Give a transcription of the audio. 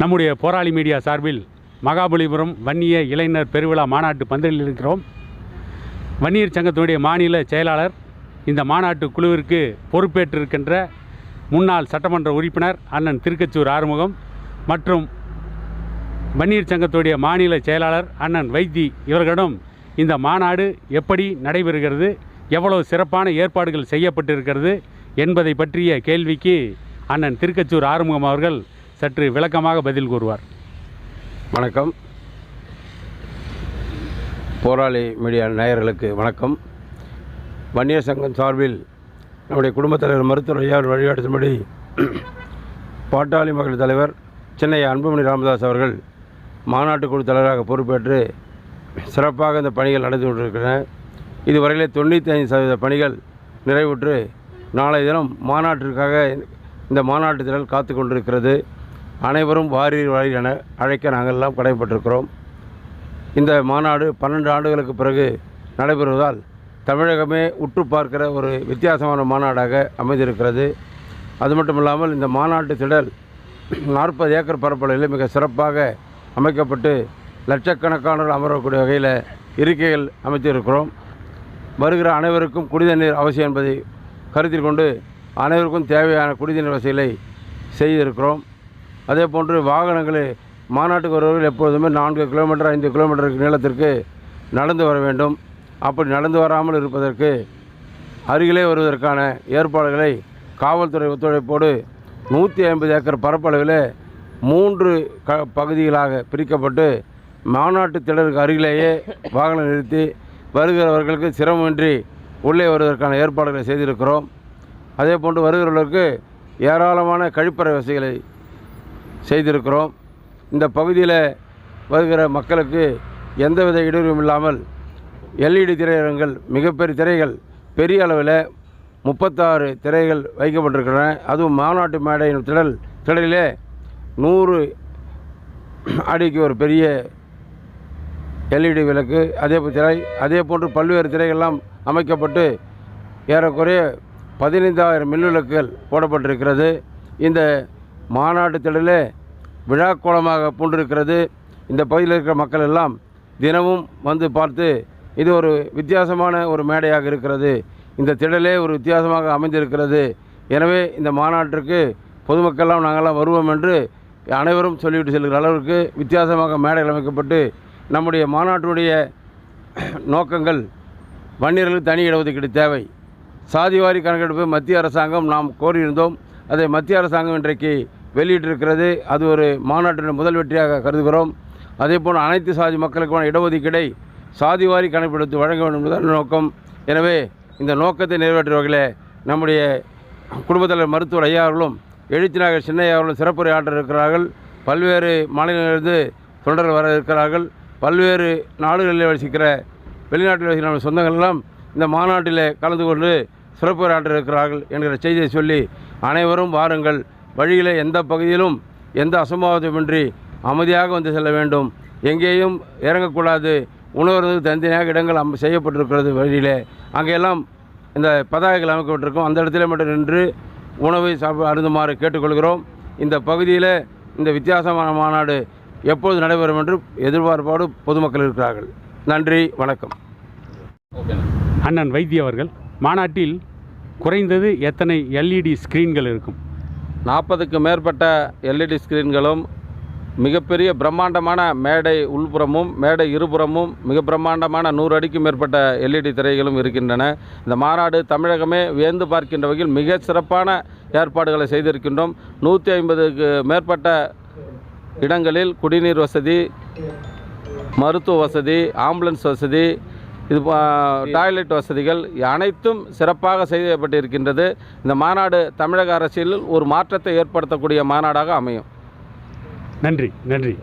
நம்முடைய போராளி மீடியா சார்பில் மகாபலிபுரம் வன்னிய இளைஞர் பெருவிழா மாநாட்டு பந்தலில் இருக்கிறோம். வன்னியர் சங்கத்தினுடைய மாநில செயலாளர் இந்த மாநாட்டு குழுவிற்கு பொறுப்பேற்றிருக்கின்ற முன்னாள் சட்டமன்ற உறுப்பினர் அண்ணன் திருக்கச்சூர் ஆறுமுகம் மற்றும் வன்னியர் சங்கத்துடைய மாநில செயலாளர் அண்ணன் வைத்தி இவர்களிடம் இந்த மாநாடு எப்படி நடைபெறுகிறது எவ்வளவு சிறப்பான ஏற்பாடுகள் செய்யப்பட்டிருக்கிறது என்பதை பற்றிய கேள்விக்கு அண்ணன் திருக்கச்சூர் ஆறுமுகம் அவர்கள் சற்று விளக்கமாக பதில் கூறுவார். வணக்கம். போராளி மீடியா நேயர்களுக்கு வணக்கம். வன்னியர் சங்கம் சார்பில் நம்முடைய குடும்பத் தலைவர் மருத்துவர் ஐயா வழிகாட்டும்படி பாட்டாளி மக்கள் தலைவர் சென்னை அன்புமணி ராமதாஸ் அவர்கள் மாநாட்டு குழு தலைவராக பொறுப்பேற்று சிறப்பாக இந்த பணிகள் நடந்து கொண்டிருக்கின்றன. இதுவரையிலே தொண்ணூற்றி ஐந்து சதவீத பணிகள் நிறைவுற்று நாளைய தினம் மாநாட்டிற்காக இந்த மாநாட்டு திரள் காத்து கொண்டிருக்கிறது. அனைவரும் வாரீர் வாரீர் என அழைக்க நாங்கள் எல்லாம் கடமைப்பட்டிருக்கிறோம் இந்த மாநாடு பன்னெண்டு ஆண்டுகளுக்கு பிறகு நடைபெறுவதால் தமிழகமே உற்று பார்க்கிற ஒரு வித்தியாசமான மாநாடாக அமைந்திருக்கிறது. அது மட்டும் இல்லாமல் இந்த மாநாட்டு திடல் நாற்பது ஏக்கர் பரப்பளவில் மிக சிறப்பாக அமைக்கப்பட்டு லட்சக்கணக்கானோர் அமரக்கூடிய வகையில் இருக்கைகள் அமைத்திருக்கிறோம். வருகிற அனைவருக்கும் குடிதண்ணீர் அவசியம் என்பதை கருத்தில் கொண்டு அனைவருக்கும் தேவையான குடிநீர் வசதிகளை செய்திருக்கிறோம். அதே போன்று வாகனங்களை மாநாட்டுக்கு வருவர்கள் எப்பொழுதுமே நான்கு கிலோமீட்டர் ஐந்து கிலோமீட்டருக்கு நீளத்திற்கு நடந்து வர வேண்டும். அப்படி நடந்து வராமல் இருப்பதற்கு அருகிலே வருவதற்கான ஏற்பாடுகளை காவல்துறை ஒத்துழைப்போடு நூற்றி ஐம்பது ஏக்கர் பரப்பளவில் மூன்று க பகுதிகளாக பிரிக்கப்பட்டு மாநாட்டு திடலுக்கு அருகிலேயே வாகனம் நிறுத்தி வருகிறவர்களுக்கு சிரமமின்றி உள்ளே வருவதற்கான ஏற்பாடுகளை செய்திருக்கிறோம். அதே போன்று வருகிறவர்களுக்கு ஏராளமான கழிப்பறை வசதிகளை செய்திருக்கிறோம். இந்த பகுதியில் வருகிற மக்களுக்கு எந்தவித இடையூறும் இல்லாமல் எல்இடி திரையரங்கள் மிகப்பெரிய திரைகள் பெரிய அளவில் முப்பத்தாறு திரைகள் வைக்கப்பட்டிருக்கின்றன. அதுவும் மாநாட்டு மேடையின் திடல் திடலிலே நூறு அடிக்கு ஒரு பெரிய எல்இடி விளக்கு அதே திரை அதே போன்று பல்வேறு திரைகள்லாம் அமைக்கப்பட்டு ஏறக்குறைய பதினைந்தாயிரம் மின்விளக்குகள் போடப்பட்டிருக்கிறது. இந்த மாநாட்டு திடலே விழாக்கோலமாக பூண்டிருக்கிறது. இந்த பகுதியில் இருக்கிற மக்கள் எல்லாம் தினமும் வந்து பார்த்து இது ஒரு வித்தியாசமான ஒரு மேடையாக இருக்கிறது. இந்த திடலே ஒரு வித்தியாசமாக அமைந்திருக்கிறது. எனவே இந்த மாநாட்டிற்கு பொதுமக்கள்லாம் நாங்கள்லாம் வருவோம் என்று அனைவரும் சொல்லிவிட்டு செல்கிற அளவிற்கு வித்தியாசமாக மேடைகள் அமைக்கப்பட்டு நம்முடைய மாநாட்டினுடைய நோக்கங்கள் வன்னியர்களுக்கு தனி இடஒதுக்கீடு தேவை. சாதிவாரி கணக்கெடுப்பு மத்திய அரசாங்கம் நாம் கோரியிருந்தோம். அதை மத்திய அரசாங்கம் இன்றைக்கு வெளியிட்டிருக்கிறது. அது ஒரு மாநாட்டின் முதல் வெற்றியாக கருதுகிறோம். அதேபோல் அனைத்து சாதி மக்களுக்கான இடஒதுக்கீடை சாதிவாரி கணக்கெடுத்து வழங்க வேண்டும் என்பதுதான் நோக்கம். எனவே இந்த நோக்கத்தை நிறைவேற்றும் வகையில் நம்முடைய குடும்பத் தலைவர் மருத்துவர் ஐயா அவர்களும் எழுச்சிநாயகர் சின்னையா அவர்களும் சிறப்புரை ஆற்ற இருக்கிறார்கள். பல்வேறு மாநிலங்களிலிருந்து தொண்டர்கள் வர இருக்கிறார்கள். பல்வேறு நாடுகளில் வசிக்கிற வெளிநாட்டில் வசிக்கிற நம்ம சொந்தங்கள் எல்லாம் இந்த மாநாட்டில் கலந்து கொண்டு சிறப்புரை ஆற்ற இருக்கிறார்கள் என்கிற செய்தியை சொல்லி அனைவரும் வாருங்கள். வழியில் எந்த பகுதியிலும் எந்த அசம்பாவிதமின்றி அமைதியாக வந்து செல்ல வேண்டும். எங்கேயும் இறங்கக்கூடாது. உணவுறதுக்கு தனித்தனியாக இடங்கள் அம் செய்யப்பட்டிருக்கிறது வழியிலே. அங்கெல்லாம் இந்த பதாகைகள் அமைக்கப்பட்டிருக்கும். அந்த இடத்துல மட்டும் நின்று உணவை சாப்ப அருந்துமாறு கேட்டுக்கொள்கிறோம். இந்த பகுதியில் இந்த வித்தியாசமான மாநாடு எப்போது நடைபெறும் என்று எதிர்பார்ப்போடு பொதுமக்கள் இருக்கிறார்கள். நன்றி வணக்கம். அண்ணன் வைத்திய அவர்கள் மாநாட்டில் குறைந்தது எத்தனை எல்இடி ஸ்க்ரீன்கள் இருக்கும்? நாற்பதுக்கு மேற்பட்ட எல்இடி ஸ்க்ரீன்களும் மிகப்பெரிய பிரம்மாண்டமான மேடை உள்புறமும் மேடை இருபுறமும் மிக பிரம்மாண்டமான நூறு அடிக்கும் மேற்பட்ட எல்இடி திரைகளும் இருக்கின்றன. இந்த மாநாடு தமிழகமே வியந்து பார்க்கின்ற வகையில் மிக சிறப்பான ஏற்பாடுகளை செய்திருக்கின்றோம். நூற்றி ஐம்பதுக்கு மேற்பட்ட இடங்களில் குடிநீர் வசதி மருத்துவ வசதி ஆம்புலன்ஸ் வசதி இது டாய்லெட் வசதிகள் அனைத்தும் சிறப்பாக செய்யப்பட்டிருக்கின்றது. இந்த மாநாடு தமிழக அரசியலில் ஒரு மாற்றத்தை ஏற்படுத்தக்கூடிய மாநாடாக அமையும். நன்றி நன்றி.